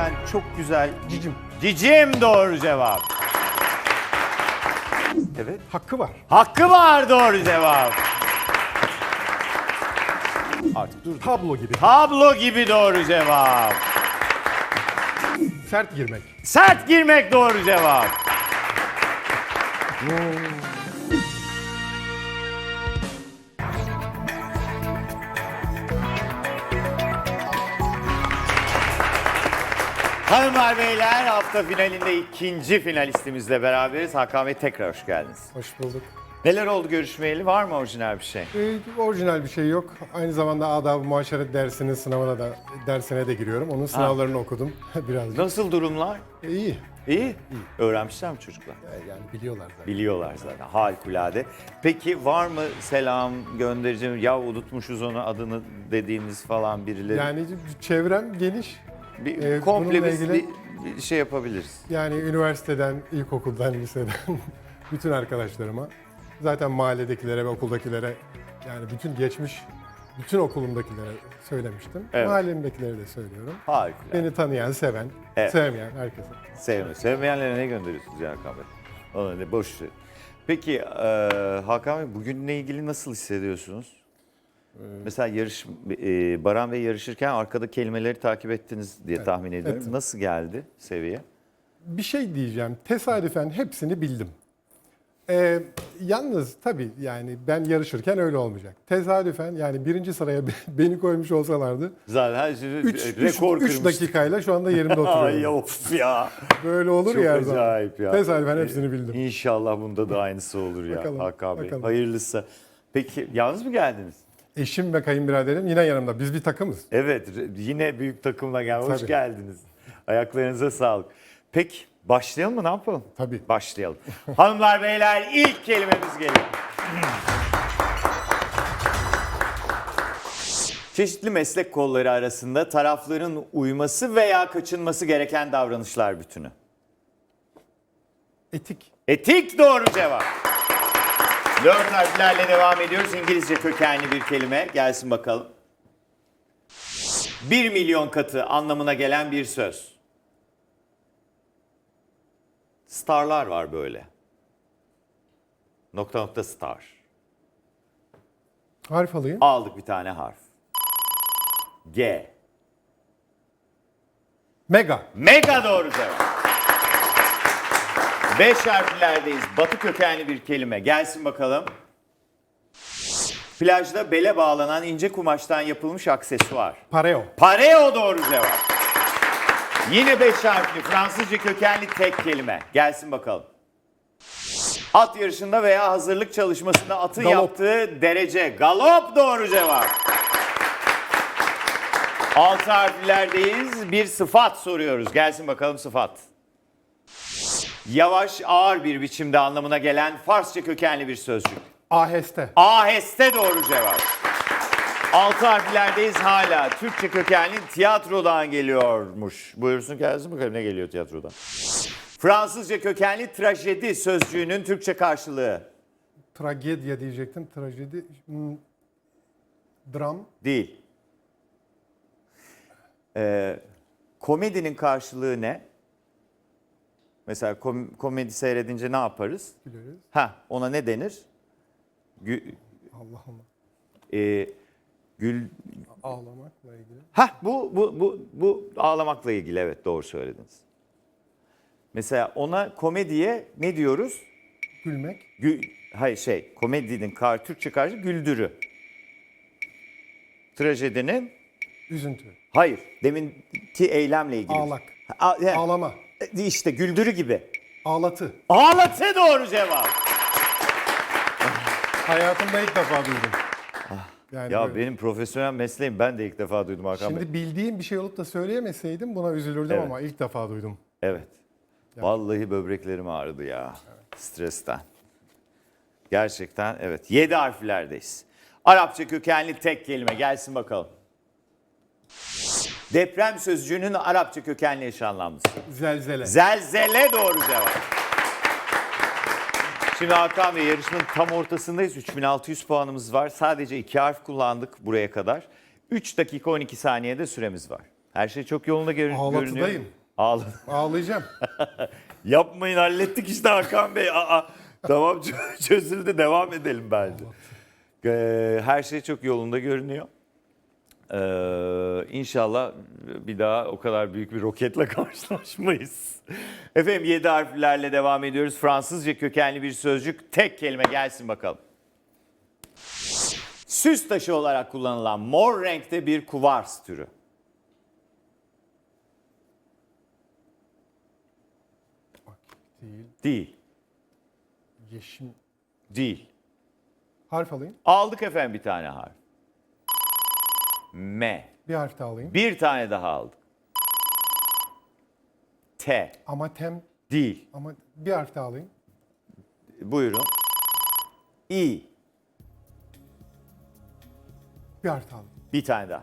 yaparken çok güzel. Cicim. Cicim doğru cevap. Evet. Hakkı var. Hakkı var doğru cevap. Artık dur. Tablo gibi. Tablo gibi doğru cevap. Sert girmek. Sert girmek doğru cevap. Hanımlar beyler hafta finalinde ikinci finalistimizle beraberiz. Hakan Bey tekrar hoş geldiniz. Hoş bulduk. Neler oldu görüşmeyeli? Var mı orijinal bir şey? Ee, orijinal bir şey yok. Aynı zamanda adab-ı muaşeret dersinin sınavına da dersine de giriyorum. Onun sınavlarını okudum birazcık. Nasıl durumlar? Ee, iyi. İyi. Öğrenmişler mi çocuklar? Yani biliyorlar zaten. Biliyorlar zaten harikulade. Peki var mı selam göndereceğim ya unutmuşuz onu adını dediğimiz falan birileri? Yani çevrem geniş. Bir, e, komple bununla biz ilgili- bir, bir şey yapabiliriz. Yani üniversiteden, ilkokuldan, liseden bütün arkadaşlarıma, zaten mahalledekilere ve okuldakilere yani bütün geçmiş, bütün okulumdakilere söylemiştim. Evet. Mahallemdekilere de söylüyorum. Harikulade. Beni tanıyan, seven, Evet. sevmeyen herkese. Sevme. Sevmeyenlere ne gönderiyorsunuz ya Hakan Bey? Ona ne boş. Peki e, Hakan Bey bugünle ilgili nasıl hissediyorsunuz? Mesela yarış e, Baran Bey yarışırken arkada kelimeleri takip ettiniz diye tahmin ediyorum. evet. Nasıl geldi seviye? Bir şey diyeceğim. Tesadüfen hepsini bildim. Ee, yalnız tabii yani ben yarışırken öyle olmayacak. Tesadüfen yani birinci sıraya beni koymuş olsalardı Zaten her 3 rekor kırmıştık. dakikayla şu anda yerimde Ay oturuyorum. of ya. Böyle olur Çok ya zaman. acayip ya. Tesadüfen hepsini bildim. İnşallah bunda da aynısı olur ya Bakalım, Hakan Bey. bakalım. Hayırlısı. Peki yalnız mı geldiniz? Eşim ve kayınbiraderim yine yanımda. Biz bir takımız. Evet yine büyük takımla gel. Hoş Tabii. geldiniz. Ayaklarınıza sağlık. Peki başlayalım mı ne yapalım? Tabii. Başlayalım. Hanımlar beyler ilk kelimemiz geliyor. Çeşitli meslek kolları arasında tarafların uyması veya kaçınması gereken davranışlar bütünü. Etik. Etik doğru cevap. Dört harflerle devam ediyoruz. İngilizce kökenli bir kelime. Gelsin bakalım. Bir milyon katı anlamına gelen bir söz. Starlar var böyle. Nokta nokta star. Harf alayım. Aldık bir tane harf. G. Mega. Mega doğru cevap. Beş harflerdeyiz. Batı kökenli bir kelime. Gelsin bakalım. Plajda bele bağlanan ince kumaştan yapılmış aksesuar. Pareo. Pareo doğru cevap. Yine beş harfli Fransızca kökenli tek kelime. Gelsin bakalım. At yarışında veya hazırlık çalışmasında atın Galop. yaptığı derece. Galop doğru cevap. Altı harflerdeyiz. Bir sıfat soruyoruz. Gelsin bakalım sıfat. Yavaş, ağır bir biçimde anlamına gelen Farsça kökenli bir sözcük. Aheste. Aheste doğru cevap. Altı harflerdeyiz hala. Türkçe kökenli tiyatrodan geliyormuş. Buyursun gelsin bakalım ne geliyor tiyatrodan. Fransızca kökenli trajedi sözcüğünün Türkçe karşılığı Tragedya diyecektim. Trajedi. Hmm, Dram. değil. Ee, komedinin karşılığı ne? Mesela kom- komedi seyredince ne yaparız? Güleriz. Ha, ona ne denir? Gü- Allah Allah. e, gül Ağlamakla ilgili. Ha bu bu bu bu ağlamakla ilgili evet doğru söylediniz. Mesela ona komediye ne diyoruz? Gülmek. Gü, hayır şey komedinin kar Türkçe karşı güldürü. Trajedinin Üzüntü. hayır deminki eylemle ilgili. Ağlak. A, he, Ağlama. İşte güldürü gibi. Ağlatı. Ağlatı doğru cevap. Hayatımda ilk defa duydum. Yani Ya böyle. benim profesyonel mesleğim ben de ilk defa duydum Hakan Bey. Şimdi bildiğim bir şey olup da söyleyemeseydim buna üzülürdüm Evet. ama ilk defa duydum. Evet. Vallahi böbreklerim ağrıdı ya. Stresten. Gerçekten evet. Yedi harflerdeyiz. Arapça kökenli tek kelime. Gelsin bakalım. Deprem sözcüğünün Arapça kökenli eş anlamlısı. Zelzele. Zelzele doğru cevap. Şimdi Hakan Bey yarışmanın tam ortasındayız. 3600 puanımız var. Sadece iki harf kullandık buraya kadar. 3 dakika 12 saniyede süremiz var. Her şey çok yolunda gör- görünüyor. Ağlatıdayım. Ağla. Ağlayacağım. Yapmayın hallettik işte Hakan Bey. Aa, tamam çö- çözüldü devam edelim bence. Ee, her şey çok yolunda görünüyor. Ee, inşallah bir daha o kadar büyük bir roketle karşılaşmayız. Efendim 7 harflerle devam ediyoruz. Fransızca kökenli bir sözcük. Tek kelime gelsin bakalım. Süs taşı olarak kullanılan mor renkte bir kuvars türü. Değil. Değil. Yeşim. Değil. Harf alayım. Aldık efendim bir tane harf. M. Bir harf daha alayım. Bir tane daha aldık. T. Ama tem. Değil. Ama bir harf daha alayım. Buyurun. İ. Bir harf daha alayım. Bir tane daha.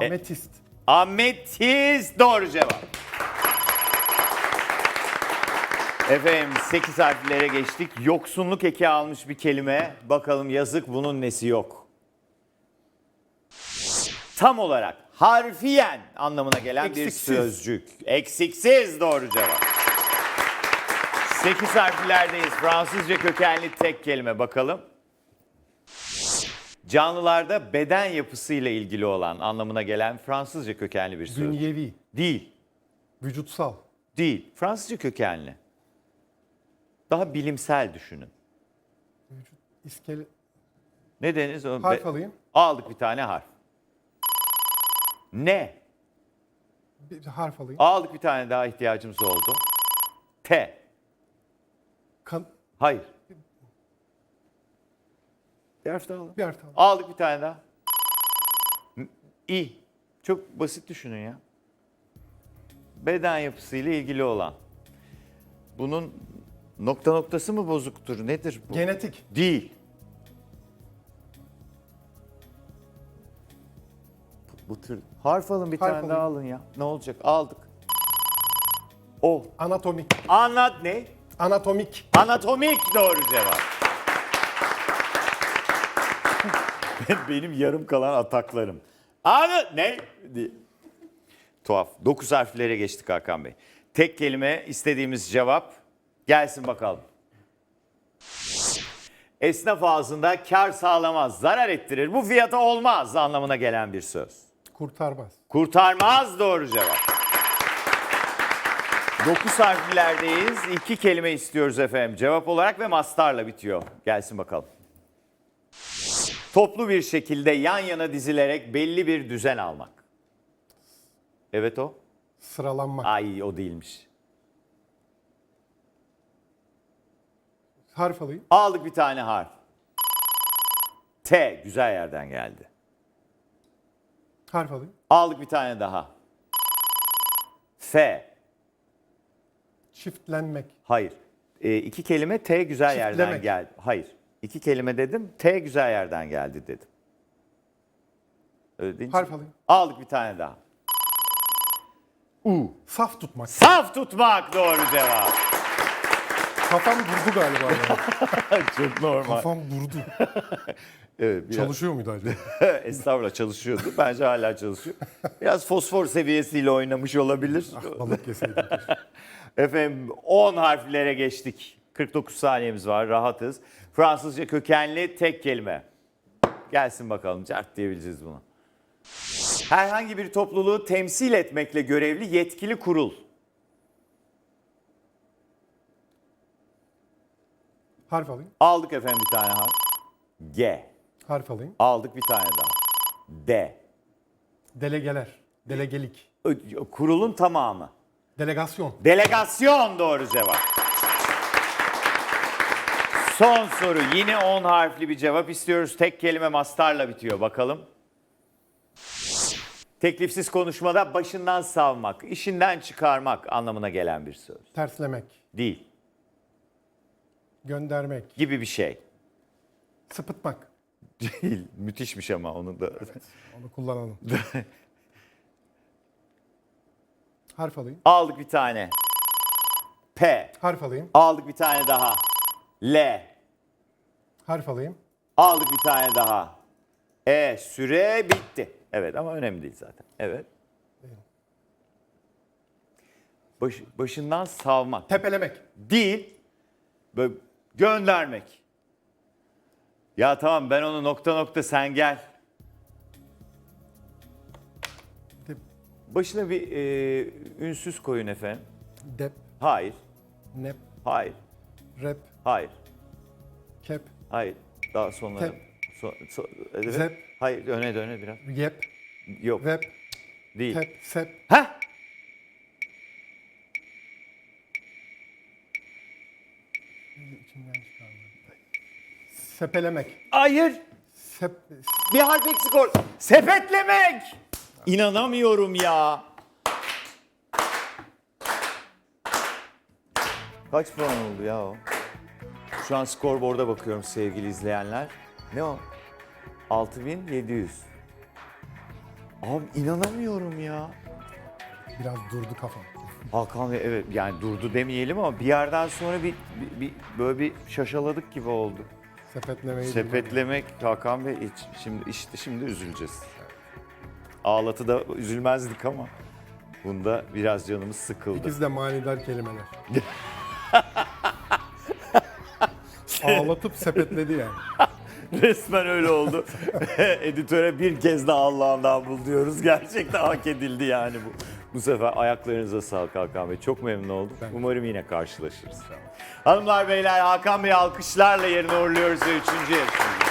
E- Ametist. Ametist doğru cevap. Efendim 8 harflere geçtik. Yoksunluk eki almış bir kelime. Bakalım yazık bunun nesi yok. Tam olarak harfiyen anlamına gelen bir Eksiksiz. sözcük. Eksiksiz doğru cevap. 8 harflerdeyiz. Fransızca kökenli tek kelime bakalım. Canlılarda beden yapısıyla ilgili olan anlamına gelen Fransızca kökenli bir sözcük. Dünyevi. Değil. Vücutsal. Değil. Fransızca kökenli. Daha bilimsel düşünün. Vücut. İskele. Ne deniz? O Harf be- alayım. Aldık bir tane harf. Ne? Bir harf alayım. Aldık bir tane daha ihtiyacımız oldu. T. Kan. Hayır. Bir harf daha alalım. Bir harf alayım. Aldık bir tane daha. İ. Çok basit düşünün ya. Beden yapısıyla ilgili olan. Bunun nokta noktası mı bozuktur? Nedir bu? Genetik. Değil. Bu, bu tür harf alın bir Harf tane daha alayım. alın ya. Ne olacak? Aldık. O. Anatomik. Anlat ne? Anatomik. Anatomik doğru cevap. Benim yarım kalan ataklarım. Anı ne? diye. Tuhaf. Dokuz harflere geçtik Hakan Bey. Tek kelime istediğimiz cevap gelsin bakalım. Esnaf ağzında kar sağlamaz, zarar ettirir. Bu fiyata olmaz anlamına gelen bir söz. Kurtarmaz. Kurtarmaz doğru cevap. 9 harflerdeyiz. İki kelime istiyoruz efendim. Cevap olarak ve mastarla bitiyor. Gelsin bakalım. Toplu bir şekilde yan yana dizilerek belli bir düzen almak. Evet o. Sıralanmak. Ay o değilmiş. Harf alayım. Aldık bir tane harf. T güzel yerden geldi. Harf alayım. Aldık bir tane daha. F Çiftlenmek. Hayır. E, iki kelime T güzel yerden Çiftlemek. geldi. Hayır. İki kelime dedim. T güzel yerden geldi dedim. Öyle deyince- Harf alayım. Aldık bir tane daha. U. Saf tutmak. Saf tutmak doğru cevap. Kafam durdu galiba ya. Çok normal. Kafam durdu. Evet, biraz, Çalışıyor muydu acaba? Estağfurullah çalışıyordu. Bence hala çalışıyor. Biraz fosfor seviyesiyle oynamış olabilir. Balık yeseydim. Efendim 10 harflere geçtik. 49 saniyemiz var rahatız. Fransızca kökenli tek kelime. Gelsin bakalım cart diyebileceğiz bunu. Herhangi bir topluluğu temsil etmekle görevli yetkili kurul. Harf alayım. Aldık efendim bir tane harf. G. Harf alayım. Aldık bir tane daha. D. Delegeler. Delegelik. Kurulun tamamı. Delegasyon. Delegasyon doğru cevap. Son soru yine 10 harfli bir cevap istiyoruz. Tek kelime mastarla bitiyor bakalım. Teklifsiz konuşmada başından savmak, işinden çıkarmak anlamına gelen bir söz. Terslemek. Değil Göndermek. gibi bir şey. Sıpıtmak. Değil. Müthişmiş ama onu da. Onu kullanalım. Harf alayım. Aldık bir tane. P. Harf alayım. Aldık bir tane daha. L. Harf alayım. Aldık bir tane daha. E süre bitti. Evet ama önemli değil zaten. Evet. Baş, başından savmak. Tepelemek. Değil. Böyle göndermek. Ya tamam ben onu nokta nokta sen gel. Dep, Başına bir e, ünsüz koyun efendim. dep, Hayır. nep, Hayır. rep, Hayır. kep, Hayır. Daha sonra. Tep. So, so, evet. Zep. Hayır öne döne biraz. yep, Yok web, değil. tep, sep, Ha? Sepelemek. Hayır. Sep, Bir harf eksik or. Sepetlemek. İnanamıyorum ya. Kaç puan oldu ya o? Şu an skorboarda bakıyorum sevgili izleyenler. Ne o? 6700. Abi inanamıyorum ya. biraz durdu kafam. Hakan Bey evet yani durdu demeyelim ama bir yerden sonra bir, bir, bir- böyle bir şaşaladık gibi oldu. Sepetlemeyi Sepetlemek Hakan Bey hiç, şimdi işte şimdi üzüleceğiz. Ağlatı da üzülmezdik ama bunda biraz canımız sıkıldı. İkisi de manidar kelimeler. Ağlatıp sepetledi yani. Resmen öyle oldu. Editöre bir kez daha Allah'ından bul diyoruz. Gerçekten hak edildi yani bu. Bu sefer ayaklarınıza sağlık Hakan Bey. Çok memnun oldum. Ben. Umarım yine karşılaşırız. Hanımlar beyler Hakan Bey alkışlarla yerine uğurluyoruz ve üçüncü yarışmacı.